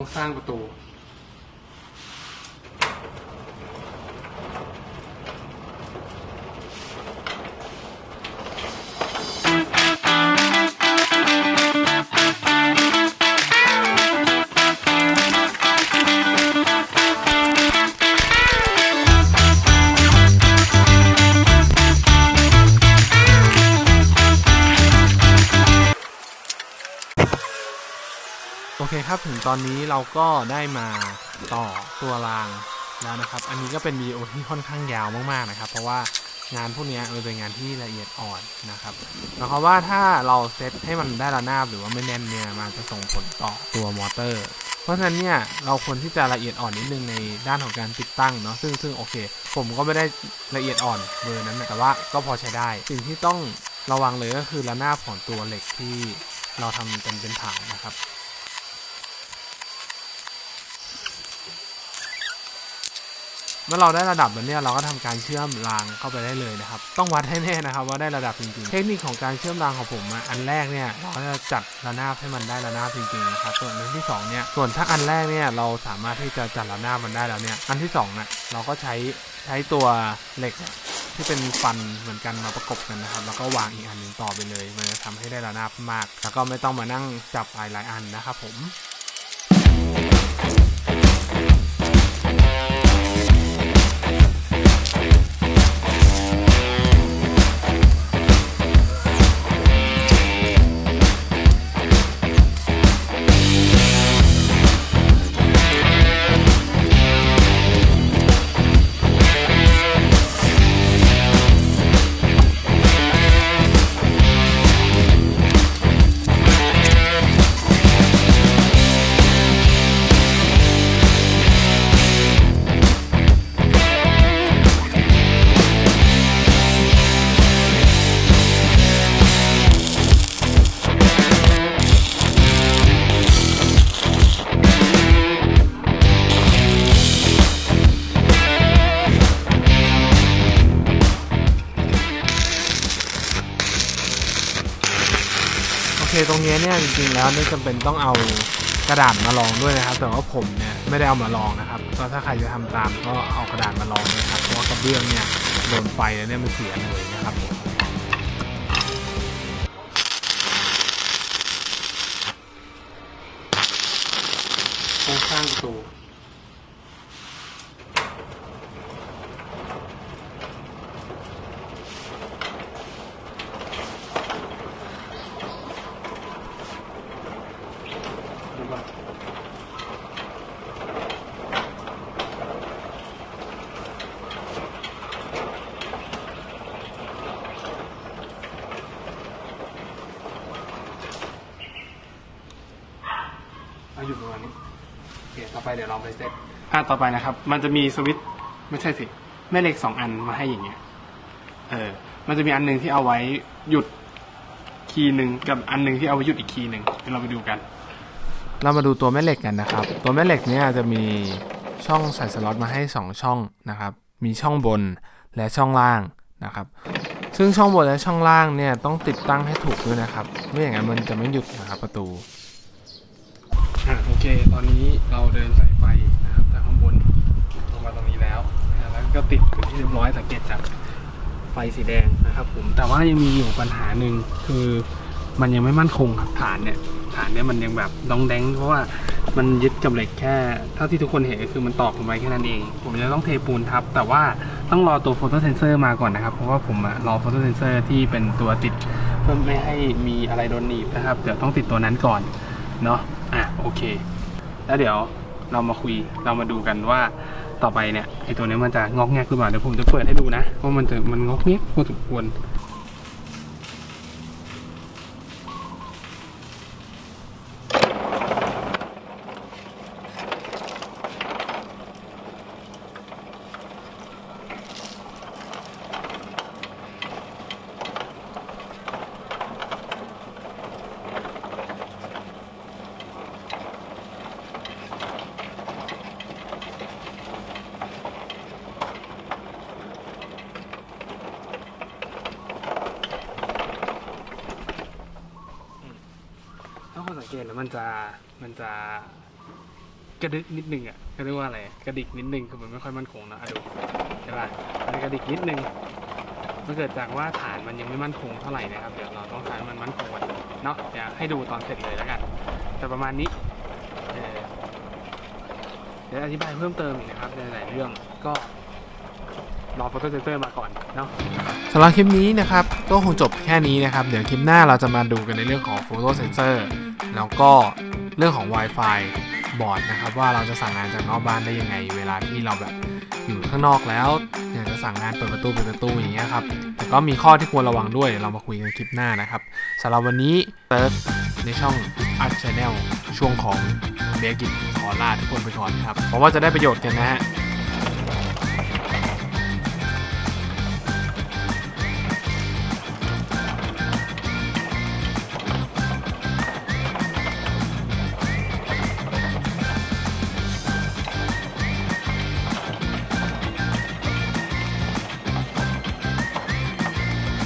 ต้องส เคครับถึงตอนนี้เราก็ได้มาต่อตัวรางแล้วนะครับ อันนี้ก็เป็นวีดีโอที่ค่อนข้างยาวมากๆนะครับ เพราะว่างานพวกเนี้ยมันเป็นงานที่ละเอียดอ่อนนะครับหมายความว่าถ้าเราเซตให้มันได้ระนาบหรือว่าไม่แน่นเนี่ยมันจะส่งผลต่อตัวมอเตอร์ เพราะฉะนั้นเนี่ยเราควรที่จะละเอียดอ่อนนิดนึงในด้านของการติดตั้งเนาะซึ่งซึ่งโอเค ผมก็ไม่ได้ละเอียดอ่อนเบอร์นั้นแต่ว่าก็พอใช้ได้ สิ่งที่ต้องระวังเลยก็คือระนาบของตัวเหล็กที่เราทำเป็นเป็นฐานนะครับ เมื่อเราได้ระดับแล้วเนี่ยเราก็ทำการเชื่อมรางเข้าไปได้เลยนะครับ ต้องวัดให้แน่นะครับว่าได้ระดับจริงๆ เทคนิคของการเชื่อมรางของผมอ,อันแรกเนี่ยเราก็จะจัดระนาบให้มันได้ระนาบจริงๆนะครับส่วนอันที่สองเนี่ยส่วนถ้าอันแรกเนี่ยเราสามารถที่จะจัดระนาบมันได้แล้วเนี่ยอันที่สองน่ะเราก็ใช้ใช้ตัวเหล็กที่เป็นฟันเหมือนกันมาประกบกันนะครับ แล้วก็วางอีกอันหนึ่งต่อไปเลย มันจะทำให้ได้ระนาบมาก แล้วก็ไม่ต้องมานั่งจับหลายๆอันนะครับผม นี้เนี่ยจริงๆแล้วไม่จำเป็นต้องเอากระดาษมาลองด้วยนะครับ แต่ว่าผมเนี่ยไม่ได้เอามาลองนะครับก็ถ้าใครจะทำตามก็เอากระดาษมาลองนะครับเพราะว่ากระเบื้องเนี่ยโดนไฟแล้วเนี่ยมันเสียเลยนะครับโครงสร้างประตูดูก่อนเอาอยู่ประมาณนี้โอเค ต่อไปเดี๋ยวเราไปเซตอะต่อไปนะครับ มันจะมีสวิตช์ไม่ใช่สิแม่เหล็กสองอันมาให้อย่างเงี้ย เออ มันจะมีอันหนึงที่เอาไว้หยุดคีย์หนึ่งกับอันหนึงที่เอาไว้หยุดอีกคีย์หนึ่งเดี๋ยวเราไปดูกัน เรามาดูตัวแม่เหล็กกันนะครับ ตัวแม่เหล็กเนี่ยจะมีช่องใส่สล็อตมาให้ 2 ช่องนะครับ มีช่องบนและช่องล่างนะครับ ซึ่งช่องบนและช่องล่างเนี่ยต้องติดตั้งให้ถูกด้วยนะครับ ไม่อย่างนั้นมันจะไม่หยุดนะครับประตูอ่าโอเค ตอนนี้เราเดินสายไฟนะครับจากข้างบนลงมาตรงนี้แล้วนะแล้วก็ติดเป็นที่เรียบร้อยสังเกตจากไฟสีแดงนะครับ ผมแต่ว่ายังมีอยู่ปัญหาหนึ่งคือมันยังไม่มั่นคงครับฐานเนี่ยฐานเนี่ยมันยังแบบดองแดงเพราะว่ามันยึดกับเหล็กแค่เท่าที่ทุกคนเห็นก็คือมันตอกลงไปแค่นั้นเอง ผมจะต้องเทปูนทับ แต่ว่าต้องรอตัวโฟโตเซนเซอร์มาก่อนนะครับ เพราะว่าผมอะรอโฟโตเซนเซอร์ที่เป็นตัวติดเพื่อไม่ให้มีอะไรโดนหนีบนะครับ เดี๋ยวต้องติดตัวนั้นก่อนเนาะอะโอเค แล้วเดี๋ยวเรามาคุยเรามาดูกันว่าต่อไปเนี่ยไอตัวนี้มันจะงอกแงกหรือเปล่าเดี๋ยวผมจะเปิดให้ดูนะว่ามันจะมันงอกแงกพอสมควร เกตแล้วมันจะมันจะกระดึกนิดนึงอะเขาเรียกว่าอะไรกระดิกนิดนึงคือมันไม่ค่อยมั่นคงนะอะดูใช่ป่ะมันกระดิกนิดนึงมันเกิดจากว่าฐานมันยังไม่มั่นคงเท่าไหร่นะครับเดี๋ยวเราต้องการมันมั่นคงกว่านี้เนาะเดี๋ยวให้ดูตอนเสร็จเลยแล้วกัน แต่ประมาณนี้เออเดี๋ยวอธิบายเพิ่มเติมอีกนะครับในหลายเรื่องก็ รอโฟโต้เซนเซอร์มาก่อนเนาะสำหรับคลิปนี้นะครับก็คงจบแค่นี้นะครับ เดี๋ยวคลิปหน้าเราจะมาดูกันในเรื่องของ Photo Sensor แล้วก็เรื่องของ Wi-Fi บอร์ดนะครับ ว่าเราจะสั่งงานจากนอกบ้านได้ยังไง เวลาที่เราแบบอยู่ข้างนอกแล้วอยากจะสั่งงานเปิดประตูเปิดประตูอย่างเงี้ยครับแต่ก็มีข้อที่ควรระวังด้วยเดี๋ยวเรามาคุยกันคลิปหน้านะครับสำหรับวันนี้เติร์ดในช่อง Art Channel ช่วงของเบรกิขอลาทุกคนไปก่อนครับหวังว่าจะได้ประโยชน์กันนะฮะ